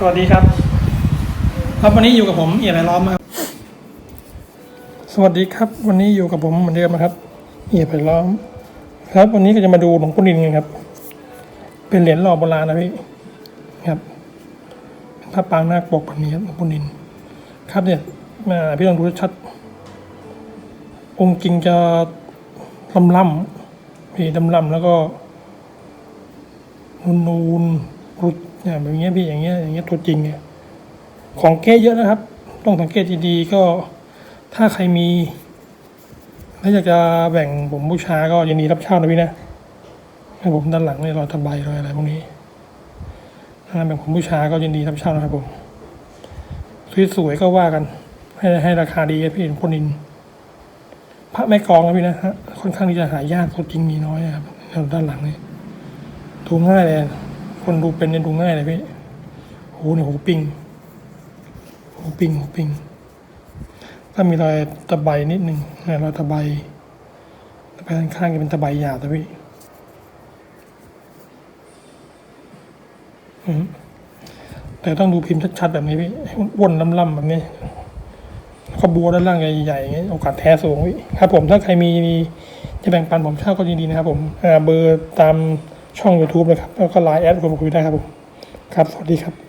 สวัสดีครับ ครับวันนี้อยู่กับผมเอียไรล้อมครับ สวัสดีครับ วันนี้อยู่กับผมเหมือนเดิมนะครับ เอียไรล้อม ครับ วันนี้ก็จะมาดูหลวงพ่อนินกันครับ เป็นเหรียญหล่อโบราณนะพี่ครับเป็นพระปางนาคปกแบบนี้ครับหลวงพ่อนิน ครับเนี่ยมาพี่ลองดูชัด องค์จริงจะลำล่ำพี่ลำล่ำแล้วก็นูนนูน ๆรุดเนี่ยแบบเงี้ยพี่อย่างเงี้ยอย่างเงี้ยตัวจริงเนี่ยของแก้เยอะนะครับ ต้องสังเกตดีๆก็ถ้าใครมีถ้าอยากจะแบ่งผมบูชาก็ยินดีรับเช่านะพี่นะให้ผมด้านหลังเนี่ยรอยตะไบรอยอะไรพวกนี้ถ้าแบ่งผมบูชาก็ยินดีรับเช่านะครับผมสวยๆก็ว่ากัน ให้ให้ราคาดีครับพี่พนินพระแม่กองนะพี่นะฮะค่อนข้างที่จะหายากตัวจริงมีน้อยนะครับด้านหลังนี่ดูง่ายเลย คนดูเป็นเนี่ยดูง่ายเลยพี่โหเนี่ยโหปิงโหปิงโหปิงก็มีรอยตะไบนิดหนึ่งเนี่ยรอยตะไบตะไบด้านข้างจะเป็นตะไบหยาบนะพี่แต่ต้องดูพิมพ์ชัดๆแบบนี้พี่อ้วนล่ำๆแบบนี้แล้วก็บัวด้านล่างใหญ่ๆอย่างเงี้ยโอกาสแท้สูงพี่ครับผมถ้าใครมีจะแบ่งปันผมเช่าก็ยินดีนะครับผมเบอร์ตาม ช่อง YouTube เลยครับ แล้วก็ไลน์แอดผมคุยได้ครับผมครับ สวัสดีครับ